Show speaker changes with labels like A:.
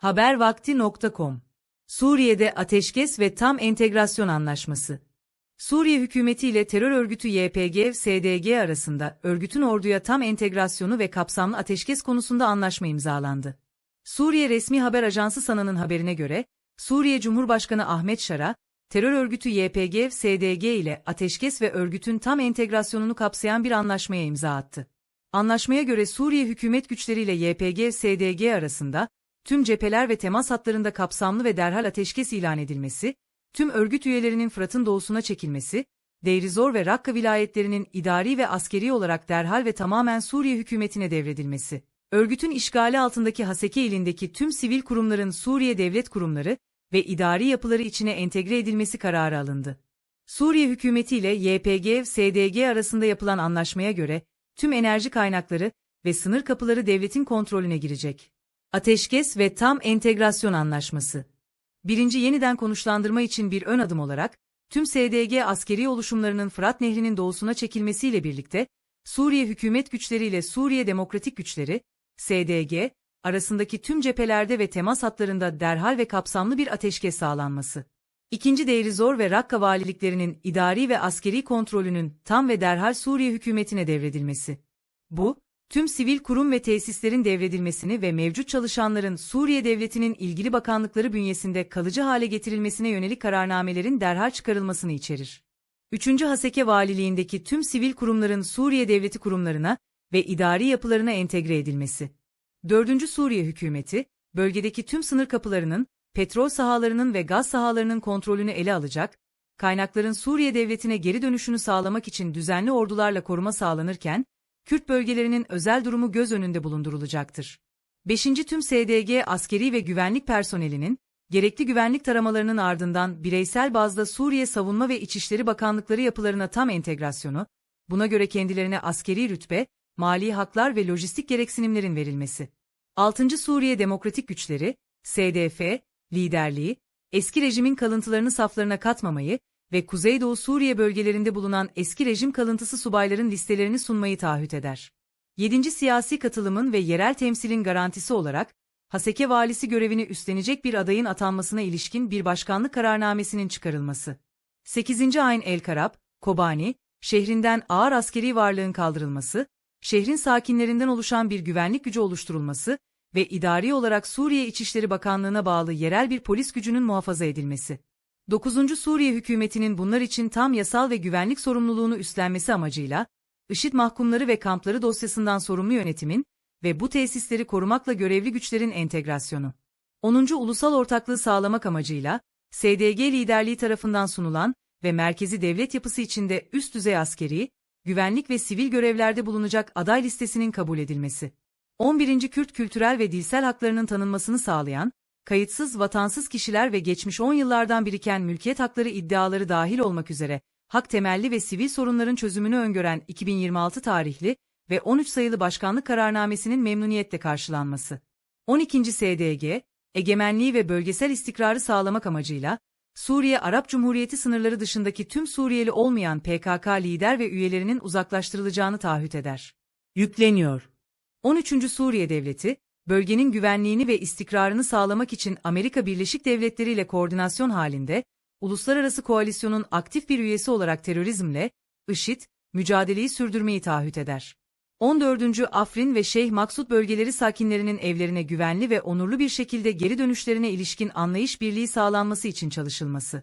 A: Habervakti.com Suriye'de ateşkes ve tam entegrasyon anlaşması. Suriye hükümeti ile terör örgütü YPG-SDG arasında örgütün orduya tam entegrasyonu ve kapsamlı ateşkes konusunda anlaşma imzalandı. Suriye resmi haber ajansı Sana'nın haberine göre, Suriye Cumhurbaşkanı Ahmet Şara, terör örgütü YPG-SDG ile ateşkes ve örgütün tam entegrasyonunu kapsayan bir anlaşmaya imza attı. Anlaşmaya göre Suriye hükümet güçleriyle YPG-SDG arasında, tüm cepheler ve temas hatlarında kapsamlı ve derhal ateşkes ilan edilmesi, tüm örgüt üyelerinin Fırat'ın doğusuna çekilmesi, Deirizor ve Rakka vilayetlerinin idari ve askeri olarak derhal ve tamamen Suriye hükümetine devredilmesi, örgütün işgali altındaki Haseke ilindeki tüm sivil kurumların Suriye devlet kurumları ve idari yapıları içine entegre edilmesi kararı alındı. Suriye hükümeti ile YPG-SDG arasında yapılan anlaşmaya göre, tüm enerji kaynakları ve sınır kapıları devletin kontrolüne girecek. Ateşkes ve Tam Entegrasyon Anlaşması Birinci yeniden konuşlandırma için bir ön adım olarak, tüm SDG askeri oluşumlarının Fırat Nehri'nin doğusuna çekilmesiyle birlikte, Suriye hükümet güçleriyle Suriye Demokratik Güçleri, SDG, arasındaki tüm cephelerde ve temas hatlarında derhal ve kapsamlı bir ateşkes sağlanması. İkinci Deirizor ve Rakka valiliklerinin idari ve askeri kontrolünün tam ve derhal Suriye hükümetine devredilmesi. Bu, tüm sivil kurum ve tesislerin devredilmesini ve mevcut çalışanların Suriye Devleti'nin ilgili bakanlıkları bünyesinde kalıcı hale getirilmesine yönelik kararnamelerin derhal çıkarılmasını içerir. 3. Haseke Valiliğindeki tüm sivil kurumların Suriye Devleti kurumlarına ve idari yapılarına entegre edilmesi. 4. Suriye Hükümeti, bölgedeki tüm sınır kapılarının, petrol sahalarının ve gaz sahalarının kontrolünü ele alacak, kaynakların Suriye Devleti'ne geri dönüşünü sağlamak için düzenli ordularla koruma sağlanırken, Kürt bölgelerinin özel durumu göz önünde bulundurulacaktır. 5. Tüm SDG askeri ve güvenlik personelinin, gerekli güvenlik taramalarının ardından bireysel bazda Suriye Savunma ve İçişleri Bakanlıkları yapılarına tam entegrasyonu, buna göre kendilerine askeri rütbe, mali haklar ve lojistik gereksinimlerin verilmesi. 6. Suriye Demokratik Güçleri, SDF, liderliği, eski rejimin kalıntılarını saflarına katmamayı ve Kuzeydoğu Suriye bölgelerinde bulunan eski rejim kalıntısı subayların listelerini sunmayı taahhüt eder. 7. Siyasi katılımın ve yerel temsilin garantisi olarak, Haseke valisi görevini üstlenecek bir adayın atanmasına ilişkin bir başkanlık kararnamesinin çıkarılması. 8. Ayn El Karab, Kobani, şehrinden ağır askeri varlığın kaldırılması, şehrin sakinlerinden oluşan bir güvenlik gücü oluşturulması ve idari olarak Suriye İçişleri Bakanlığı'na bağlı yerel bir polis gücünün muhafaza edilmesi. 9. Suriye hükümetinin bunlar için tam yasal ve güvenlik sorumluluğunu üstlenmesi amacıyla, IŞİD mahkumları ve kampları dosyasından sorumlu yönetimin ve bu tesisleri korumakla görevli güçlerin entegrasyonu. 10. Ulusal ortaklığı sağlamak amacıyla, SDG liderliği tarafından sunulan ve merkezi devlet yapısı içinde üst düzey askeri, güvenlik ve sivil görevlerde bulunacak aday listesinin kabul edilmesi. 11. Kürt kültürel ve dilsel haklarının tanınmasını sağlayan, kayıtsız vatansız kişiler ve geçmiş 10 yıllardan biriken mülkiyet hakları iddiaları dahil olmak üzere, hak temelli ve sivil sorunların çözümünü öngören 2026 tarihli ve 13 sayılı başkanlık kararnamesinin memnuniyetle karşılanması. 12. SDG, egemenliği ve bölgesel istikrarı sağlamak amacıyla, Suriye Arap Cumhuriyeti sınırları dışındaki tüm Suriyeli olmayan PKK lider ve üyelerinin uzaklaştırılacağını taahhüt eder. Yükleniyor. 13. Suriye Devleti, bölgenin güvenliğini ve istikrarını sağlamak için Amerika Birleşik Devletleri ile koordinasyon halinde, uluslararası koalisyonun aktif bir üyesi olarak terörizmle, IŞİD, mücadeleyi sürdürmeyi taahhüt eder. 14. Afrin ve Şeyh Maksut bölgeleri sakinlerinin evlerine güvenli ve onurlu bir şekilde geri dönüşlerine ilişkin anlayış birliği sağlanması için çalışılması.